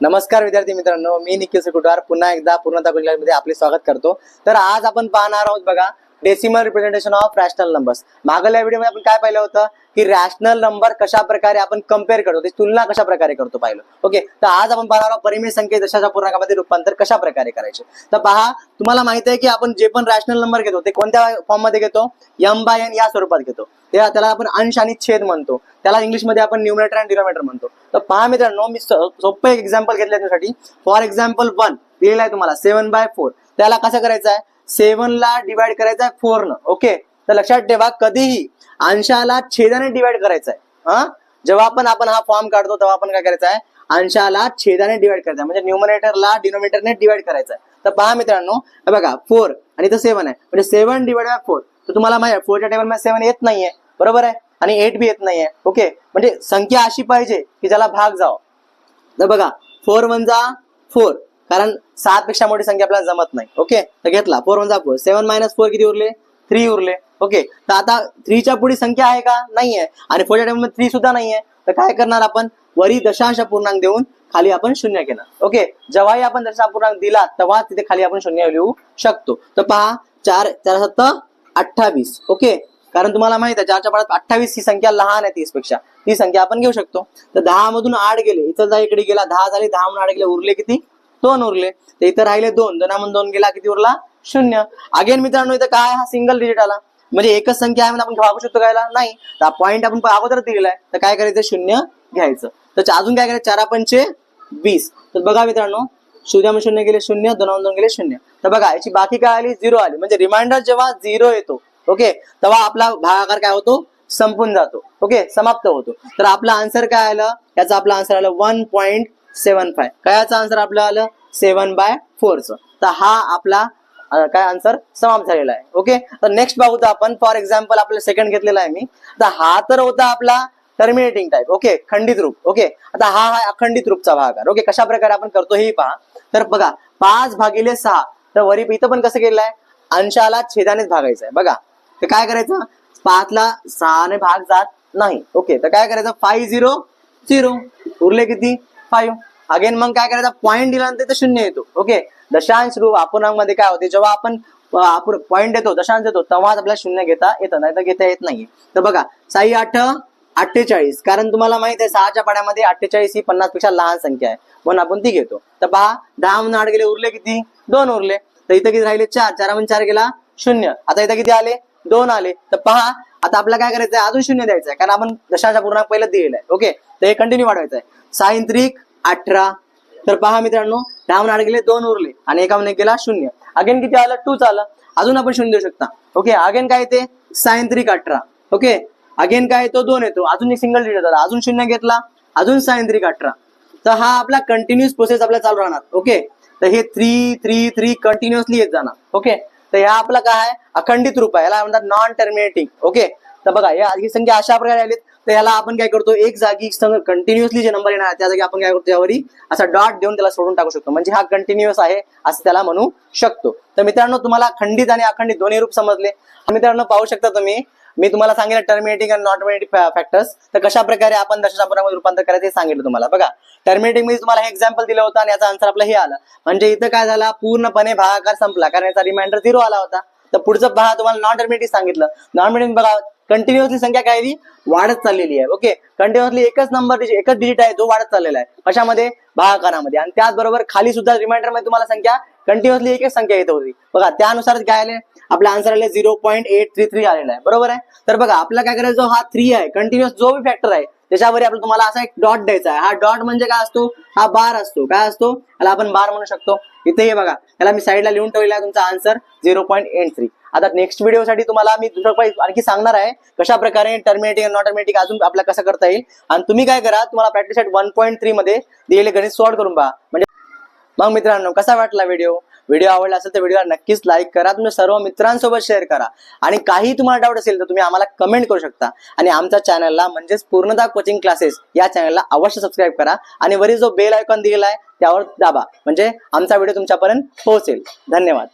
नमस्कार विद्यार्थी मित्रांनो मी निखिल सुकुटवार. पुन्हा एकदा पूर्णता मध्ये आपले स्वागत करतो. तर आज आपण पाहणार आहोत बघा decimal representation of rational numbers मागल्या व्हिडिओमध्ये आपण काय पाहिलं होतं? की रॅशनल नंबर कशा प्रकारे आपण कंपेअर करतो? त्याची तुलना कशा प्रकारे करतो पाहिलं? ओके तर आज आपण पाहणार आहोत परिमेय संख्ये दशाच्या पूर्णांकामध्ये रूपांतर कशा प्रकारे करायचे? तर पहा तुम्हाला माहिती आहे की आपण जे पण रॅशनल नंबर घेतो ते कोणत्या फॉर्ममध्ये घेतो? एम बाय एन या स्वरूपात घेतो. ते- त्याला आपण अंश आणि छेद म्हणतो. त्याला इंग्लिशमध्ये आपण न्यूमिनेटर आणि डिनोमिनेटर म्हणतो. तर पहा मित्रांनो मी सोपं एक एक्झाम्पल घेतलं त्यासाठी फॉर एक्झाम्पल वन दिलेलं आहे तुम्हाला. सेव्हन बाय फोर त्याला कसं करायचं आहे? सेवन ला डिवाइड करायचा आहे फोर न. ओके तर लक्षात ठेवा कधीही अंशाला छेदाने डिवाइड करायचा आहे हा? जेव्हा आपण आपण हा फॉर्म काढतो तेव्हा आपण काय करायचं आहे अंशाला छेदाने डिवाइड करायचं आहे म्हणजे न्यूमरेटरला डिनोमिनेटरने डिवाइड करायचा आहे तर पहा मित्रांनो बघा फोर आणि इथं सेव्हन आहे. म्हणजे सेव्हन डिवाइड बाय फोर तर तुम्हाला माहिती आहे फोरच्या टेबलमध्ये सेव्हन येत नाहीये. बरोबर आहे? आणि एट बी येत नाहीये. ओके म्हणजे संख्या अशी पाहिजे की ज्याला भाग जावं. तर बघा फोर वन जा फोर कारण सात पेक्षा मोठी संख्या आपल्याला जमत नाही. ओके तर घेतला. Four one four seven minus four किती उरले? थ्री उरले. ओके तर आता थ्रीच्या पुढे संख्या आहे का? नाहीये. आणि फोरच्या टेबलमध्ये थ्री सुद्धा नाहीये. तर काय करणार आपण? वरी दशांश पूर्णांक देऊन खाली आपण शून्य घेणार ओके जेव्हाही आपण दशांश पूर्णांक दिला तेव्हा तिथे खाली आपण शून्य लिहू शकतो. तर पहा चार चार सत्त अठ्ठावीस. ओके कारण तुम्हाला माहीत आहे चारच्या पाठात अठ्ठावीस ही संख्या लहान आहे तीसपेक्षा. ती संख्या आपण घेऊ शकतो. तर दहा मधून आठ गेले. इथं जा इकडे गेला. दहा झाले दहा मधून आठ गेले. उरले किती? दोन उरले. तर इथं राहिले दोन. दोनामधून दोन गेला किती उरला? शून्य. अगेन मित्रांनो इथं काय हा सिंगल डिजिट आला? म्हणजे एकच संख्या आहे म्हणून आपण भागू शकतो कायला नाही. तर पॉईंट आपण अगोदर दिलेला आहे. तर काय करायचं? शून्य घ्यायचं. तर अजून काय करायचं? चारा पंचे वीस. तर बघा मित्रांनो शून्य शून्य गेले शून्य दोन दोन गेले शून्य. तर बघा याची बाकी काय आली? झिरो आली. म्हणजे रिमाइंडर जेव्हा झिरो येतो ओके तेव्हा आपला भागाकार काय होतो? संपून जातो. ओके समाप्त होतो. तर आपला आन्सर काय आलं? याचा आपला आन्सर आलं वन पॉईंट सेवन फाय. कायचं आन्सर आपलं आलं? सेवन बाय फोरचं तर हा आपला काय आन्सर समाप्त झालेला आहे. ओके तर नेक्स्ट बघूया आपण. फॉर एक्झाम्पल आपलं सेकंड घेतलेला आहे मी. तर हा तर होता आपला टर्मिनेटिंग टाईप ओके खंडित रूप. ओके आता हा हा अखंडित रूपचा भागाकार ओके कशा प्रकारे आपण करतो हे पहा. तर बघा पाच भागिले सहा. तर वरी इथं पण कसं केलंय अंशाला छेदानेच भागायचं आहे. बघा. तर काय करायचं? पाचला सहाने भाग जात नाही. ओके तर काय करायचं? Five zero zero. उरले किती? फाईव्ह. अगेन मग काय करायचा? पॉईंट दिल्यानंतर इथं शून्य येतो. ओके दशांश रूप अपूर्णांकमध्ये काय होते? जेव्हा आपण पॉईंट देतो दशांश देतो तेव्हाच आपल्याला शून्य घेता येतं. नाही तर घेता येत नाही तर बघा साई आठ अठ्ठेचाळीस. कारण तुम्हाला माहीत आहे सहाच्या पाड्यामध्ये अठ्ठेचाळीस ही पन्नासपेक्षा लहान संख्या आहे. म्हणून आपण ती घेतो. तर पहा दहा म्हणून आठ गेले उरले किती? दोन उरले. तर इथं किती राहिले? चार. चार म्हणून चार गेला शून्य. आता इथं किती आले? दोन आले. तर पहा आता आपल्याला काय करायचं आहे अजून शून्य द्यायचं आहे कारण आपण दशांचा पूर्णांक पहिलं दिलेला आहे ओके? तर हे कंटिन्यू वाढवायचं आहे साईन अठरा. तर पहा मित्रांनो दहा आठ गेले दोन उरले. आणि एका म्हणून गेला शून्य. अगेन किती आलं? टूच आलं अजून आपण शून्य देऊ शकता. ओके? अगेन काय येते? सायंत्रिक अठरा. ओके? अगेन काय येतो? दोन येतो. अजून एक सिंगल डिजिट आला. अजून शून्य घेतला. अजून सायंत्रिक अठरा. तर हा आपला कंटिन्युअस प्रोसेस आपला चालू राहणार. ओके? तर हे थ्री थ्री थ्री कंटिन्युअसली येत जाणार. ओके? तर ह्या आपला काय आहे? अखंडित रूप आहे. याला म्हणतात नॉन टर्मिनेटिंग ओके तर बघा या ही संख्या अशा प्रकारे आलीत. तर याला आपण काय करतो? एक जागी कंटिन्युअसली जे नंबर येणार त्या जागी आपण काय करतो? त्यावरी असा डॉट देऊन त्याला सोडून टाकू शकतो. म्हणजे हा कंटिन्युअस आहे असं त्याला म्हणू शकतो. तर मित्रांनो तुम्हाला खंडित आणि अखंडित दोन्ही रूप समजले. मित्रांनो पाहू शकता तुम्ही मी तुम्हाला सांगितलं टर्मिनेटिंग आणि नॉन टर्मिनेटिंग फॅक्टर्स तर कशा प्रकारे आपण दशांशामध्ये रूपांतर करायचं हे सांगितलं तुम्हाला. बघा टर्मिनेटिंगमध्ये तुम्हाला हे एक्झाम्पल दिलं होतं आणि याचा आन्सर आपलं हे आलं. म्हणजे इथं काय झाला? पूर्णपणे भागाकार संपला. कारण याचा रिमाइंडर झिरो आला होता. तर पुढचं पहा तुम्हाला नॉन टर्मिनेटिंग सांगितलं. नॉन टर्मिनेटिंग बघा कंटिन्युअसली संख्या काय वाढत चाललेली आहे. ओके कंटिन्युअसली एकच नंबर एकच डिजिट आहे तो वाढत चाललेला आहे. कशामध्ये? भागाकारामध्ये. आणि त्याचबरोबर खाली सुद्धा रिमाइंडरमध्ये तुम्हाला संख्या कंटिन्युअसली एक संख्या येत होती. बघा त्यानुसार काय आले आपला आन्सर आले zero point eight three three आलेला आहे. बरोबर आहे? तर बघा आपला काय करायचं? हा थ्री आहे. कंटिन्युअस जो बी फॅक्टर आहे त्याच्यावर आपलं तुम्हाला असा एक डॉट द्यायचा आहे. हा डॉट म्हणजे काय असतो? हा बार असतो. काय असतो? याला आपण बार म्हणू शकतो. इथे हे बघा याला मी साईडला लिहून ठेवलेला आहे तुमचा answer zero point eight three आता नेक्स्ट व्हिडिओसाठी तुम्हाला मी दुसरं काही आणखी सांगणार आहे कशा प्रकारे टर्मिनेटिंग नॉन टर्मिनेटिंग अजून आपल्याला कसं करता येईल. आणि तुम्ही काय करा तुम्हाला प्रॅक्टिस वन पॉईंट थ्री मध्ये दिलेले गणित सॉल्व्ह करून पहा. म्हणजे मग मित्रांनो कसा वाटला व्हिडिओ व्हिडिओ आवडला असेल तर व्हिडिओला नक्कीच लाईक करा. तुम्ही सर्व मित्रांसोबत शेअर करा. आणि काही तुम्हाला डाऊट असेल तर तुम्ही आम्हाला कमेंट करू शकता. आणि आमच्या चॅनलला म्हणजेच पूर्णता कोचिंग क्लासेस या चॅनलला अवश्य सबस्क्राईब करा. आणि वरील जो बेल आयकॉन दिलेला आहे त्यावर दाबा. म्हणजे आमचा व्हिडिओ तुमच्यापर्यंत पोहोचेल. धन्यवाद.